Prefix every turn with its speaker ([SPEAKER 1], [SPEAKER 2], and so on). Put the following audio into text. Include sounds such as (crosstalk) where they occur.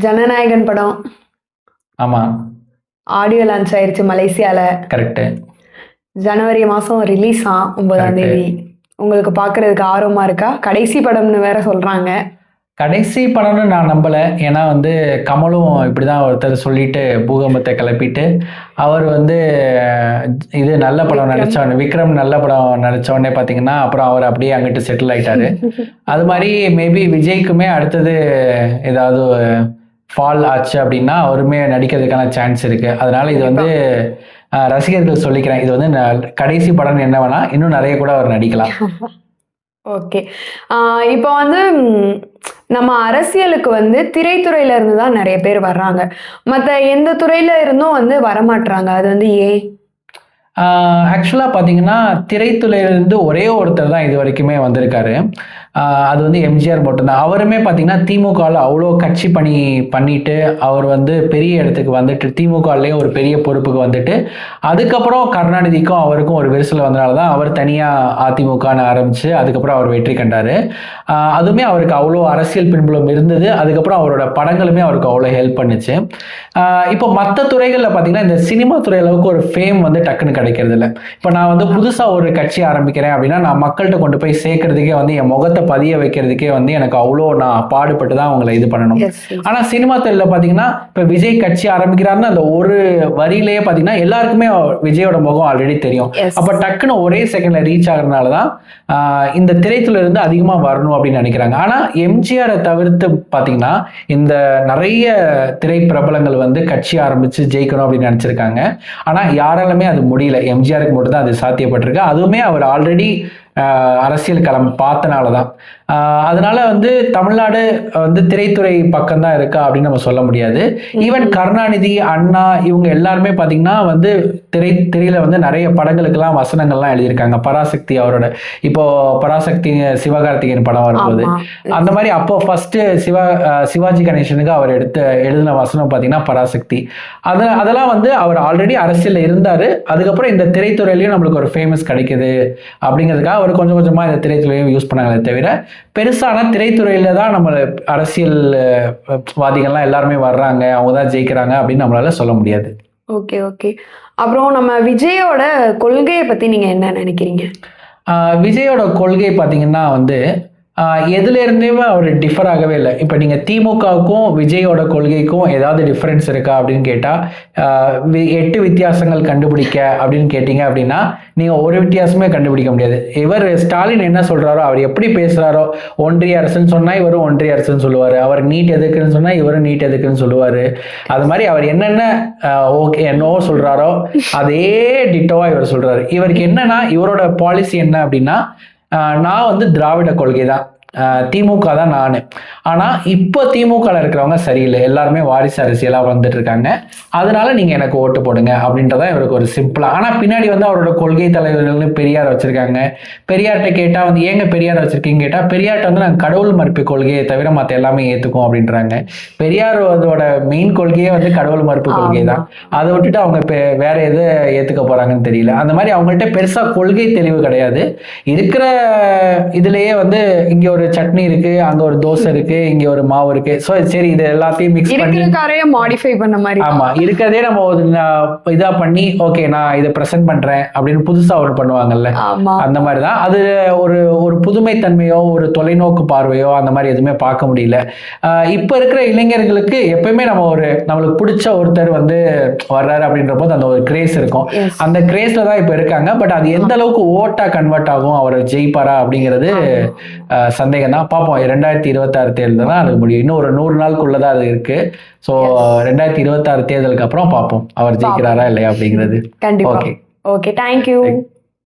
[SPEAKER 1] ஜனநாயகன் படம்.
[SPEAKER 2] ஆமா.
[SPEAKER 1] Audio launch ஆயிருச்சு மலேசியால.
[SPEAKER 2] கரெக்டு
[SPEAKER 1] ஜனவரி மாசம் ரிலீஸ் ஆ ஒன்பதாம். தேதி. உங்களுக்கு பார்க்கறதுக்கு ஆர்வமா இருக்கா? கடைசி படம்னு வேற சொல்றாங்க.
[SPEAKER 2] கடைசி படம்னு நான் நம்பலை. ஏன்னா வந்து கமலும் இப்படி தான் ஒருத்தர் சொல்லிட்டு பூகம்பத்தை கிளப்பிட்டு அவர் வந்து இது நல்ல படம். நடிச்சவொடனே விக்ரம் நல்ல படம் நடிச்சவொடனே பார்த்தீங்கன்னா அப்புறம் அவர் அப்படியே அங்கிட்டு செட்டில் ஆயிட்டாரு. (laughs) அது மாதிரி மேபி விஜய்க்குமே அடுத்தது ஏதாவது ஃபால் ஆச்சு அப்படின்னா அவருமே நடிக்கிறதுக்கான சான்ஸ் இருக்கு. அதனால இது வந்து ரசிகர்கள் சொல்லிக்கிறேன். இது வந்து கடைசி படம் என்ன வேணா இன்னும் நிறைய கூட அவர் நடிக்கலாம். (laughs)
[SPEAKER 1] ஓகே. இப்போ வந்து நம்ம அரசியலுக்கு வந்து திரைத்துறையில இருந்து தான் நிறைய பேர் வர்றாங்க. மற்ற எந்த துறையில இருந்தும் வந்து வரமாட்றாங்க? அது வந்து ஏன்
[SPEAKER 2] ஆக்சுவலாக பார்த்தீங்கன்னா திரைத்துறையிலிருந்து ஒரே ஒருத்தர் தான் இது வரைக்குமே வந்திருக்காரு. அது வந்து எம்ஜிஆர் மட்டும்தான் அவருமே பார்த்தீங்கன்னா திமுகவில் அவ்வளோ கட்சி பணி பண்ணிட்டு அவர் வந்து பெரிய இடத்துக்கு வந்துட்டு திமுகலேயே ஒரு பெரிய பொறுப்புக்கு வந்துட்டு அதுக்கப்புறம் கருணாநிதிக்கும் அவருக்கும் ஒரு விரிசல் வந்தனால தான் அவர் தனியாக அதிமுகன்னு ஆரம்பிச்சு அதுக்கப்புறம் அவர் வெற்றி கண்டார். அதுவுமே அவருக்கு அவ்வளோ அரசியல் பின்புலம் இருந்தது. அதுக்கப்புறம் அவரோட படங்களுமே அவருக்கு அவ்வளோ ஹெல்ப் பண்ணுச்சு. இப்போ மற்ற துறைகளில் பார்த்தீங்கன்னா இந்த சினிமா துறை அளவுக்கு ஒரு ஃபேம் வந்து டக்குன்னு கிடைக்கிறது இல்லை இப்போ நான் வந்து புதுசாக ஒரு கட்சி ஆரம்பிக்கிறேன் அப்படின்னா நான் மக்கள்கிட்ட கொண்டு போய் சேர்க்கறதுக்கே வந்து என் முகத்தை பதிய வைக்கிறதுக்கே வந்து எனக்கு அவ்வளோ நான் பாடுபட்டு தான் அவங்களை இது பண்ணணும். ஆனால் சினிமா துறையில் பார்த்தீங்கன்னா இப்போ விஜய் கட்சி ஆரம்பிக்கிறாருன்னு அந்த ஒரு வரியிலேயே பார்த்தீங்கன்னா எல்லாருக்குமே விஜயோட முகம் ஆல்ரெடி தெரியும். அப்போ டக்குன்னு ஒரே செகண்ட்ல ரீச் ஆகுறதுனால தான் இந்த திரைத்துறையில இருந்து அதிகமாக வரணும் அப்படின்னு நினைக்கிறாங்க. ஆனால் எம்ஜிஆரை தவிர்த்து பார்த்தீங்கன்னா இந்த நிறைய திரை பிரபலங்கள் வந்து கட்சி ஆரம்பிச்சு ஜெயிக்கணும் அப்படின்னு நினச்சிருக்காங்க. ஆனால் யாராலுமே அது முடியல. எம்ஜிஆருக்கு மட்டும்தான் அது சாத்தியப்பட்டிருக்கு. அதுவுமே அவர் ஆல்ரெடி அரசியல் களம் பார்த்தனால தான் அதனால வந்து தமிழ்நாடு வந்து திரைத்துறை பக்கம் தான் இருக்கா அப்படின்னு நம்ம சொல்ல முடியாது. ஈவன் கருணாநிதி அண்ணா இவங்க எல்லாருமே பார்த்தீங்கன்னா வந்து திரை திரையில வந்து நிறைய படங்களுக்கெல்லாம் வசனங்கள்லாம் எழுதியிருக்காங்க. பராசக்தி அவரோட இப்போ பராசக்தி சிவகார்த்திகேயன் படம் வரும்போது. அந்த மாதிரி அப்போ ஃபர்ஸ்ட் சிவா சிவாஜி கணேசனுக்கு அவர் எடுத்த எழுதின வசனம் பார்த்தீங்கன்னா பராசக்தி. அது அதெல்லாம் வந்து அவர் ஆல்ரெடி அரசியலில் இருந்தார். அதுக்கப்புறம் இந்த திரைத்துறையிலையும் நம்மளுக்கு ஒரு ஃபேமஸ் கிடைக்குது அப்படிங்கிறதுக்காக அவர் கொஞ்சம் கொஞ்சமாக இந்த திரைத்துறையும் யூஸ் பண்ணாங்களே தவிர பெருசான திரைத்துறையில தான் நம்ம அரசியல் அஹ், வாதிகள்லாம் எல்லாருமே வர்றாங்க அவங்க தான் ஜெயிக்கிறாங்க அப்படின்னு நம்மளால சொல்ல முடியாது.
[SPEAKER 1] Okay okay. அப்புறம் நம்ம விஜயோட கொள்கையை பத்தி நீங்க என்ன நினைக்கிறீங்க?
[SPEAKER 2] விஜயோட கொள்கை பார்த்தீங்கன்னா வந்து ஆஹ் அவர் டிஃபர் ஆகவே இல்லை. இப்போ நீங்கள் திமுகவுக்கும் விஜயோட கொள்கைக்கும் ஏதாவது டிஃப்ரென்ஸ் இருக்கா அப்படின்னு கேட்டால் எட்டு வித்தியாசங்கள் கண்டுபிடிக்க அப்படின்னு கேட்டிங்க அப்படின்னா நீங்கள் ஒரு வித்தியாசமே கண்டுபிடிக்க முடியாது. இவர் ஸ்டாலின் என்ன சொல்கிறாரோ அவர் எப்படி பேசுகிறாரோ ஒன்றிய அரசுன்னு சொன்னால் இவரும் ஒன்றிய அரசுன்னு சொல்லுவார். அவர் நீட் எதுக்குன்னு சொன்னால் இவரும் நீட் எதுக்குன்னு சொல்லுவார். அது மாதிரி அவர் என்னென்ன ஓகே என்னவோ சொல்கிறாரோ அதே டிட்டோவாக இவர் சொல்கிறாரு இவருக்கு என்னன்னா இவரோட பாலிசி என்ன அப்படின்னா நான் வந்து திராவிட கொள்கை தான் திமுக தான் நான். ஆனால் இப்போ திமுகவில் இருக்கிறவங்க சரியில்லை. எல்லாருமே வாரிசு அரசியலாக வந்துட்டு இருக்காங்க அதனால நீங்கள் எனக்கு ஓட்டு போடுங்க அப்படின்றதான் இவருக்கு ஒரு சிம்பிளாக ஆனால் பின்னாடி வந்து அவரோட கொள்கை தலைவர்கள்னு பெரியார் வச்சுருக்காங்க. பெரியார்கிட்ட கேட்டால் வந்து ஏங்க பெரியார் வச்சுருக்கீங்க கேட்டால் பெரியார்ட்ட வந்து நாங்கள் கடவுள் மறுப்பு கொள்கையை தவிர மற்ற எல்லாமே ஏற்றுக்கோம் அப்படின்றாங்க. பெரியார் அதோட மெயின் கொள்கையே வந்து கடவுள் மறுப்பு கொள்கை தான். அதை விட்டுட்டு அவங்க வேற எது ஏத்துக்க போறாங்கன்னு தெரியல. அந்த மாதிரி அவங்கள்ட்ட பெருசா கொள்கை தெளிவு கிடையாது. இருக்கிற இதுலயே வந்து இங்க ஒரு சட்னி இருக்கு அங்க ஒரு தோசை இருக்கு இங்க ஒரு மாவு இருக்கு. ஸோ சரி இது எல்லாத்தையும் மிக்ஸ் பண்ணி
[SPEAKER 1] காரைய மாடிஃபை பண்ண மாதிரி.
[SPEAKER 2] ஆமா இருக்கிறதே நம்ம ஒரு இதா பண்ணி ஓகே நான் இதை ப்ரெசென்ட் பண்றேன் அப்படின்னு புதுசா ஒன்று பண்ணுவாங்கல்ல. அந்த மாதிரி தான். அது ஒரு ஒரு புதுமைத்தன்மையோ ஒரு தொலைநோக்கு பார்வையோ அந்த மாதிரி எதுவுமே பார்க்க முடியல. இப்ப இருக்கிற இளைஞர்களுக்கு எப்பயுமே நம்ம ஒரு நம்மளுக்கு பிடிச்ச ஒருத்தர் வந்து வர்றாரு அப்படின்ற போது அந்த ஒரு கிரேஸ் இருக்கும். அந்த கிரேஸ்ல தான் இப்ப இருக்காங்க. பட் அது எந்த அளவுக்கு ஓட்டா கன்வெர்ட் ஆகும் அவர் ஜெயிப்பாரா அப்படிங்கிறது ஆஹ் சந்தேகம் தான் பார்ப்போம் ரெண்டாயிரத்தி இருபத்தாறு தேர்தல் தான் அது முடியும். இன்னும் ஒரு நூறு நாளுக்குள்ளதான் அது இருக்கு. ஸோ ரெண்டாயிரத்தி இருபத்தாறு தேர்தலுக்கு அப்புறம் பார்ப்போம் அவர் ஜெயிக்கிறாரா இல்லையா அப்படிங்கிறது.
[SPEAKER 1] கண்டிப்பா.
[SPEAKER 2] Okay
[SPEAKER 1] okay thank you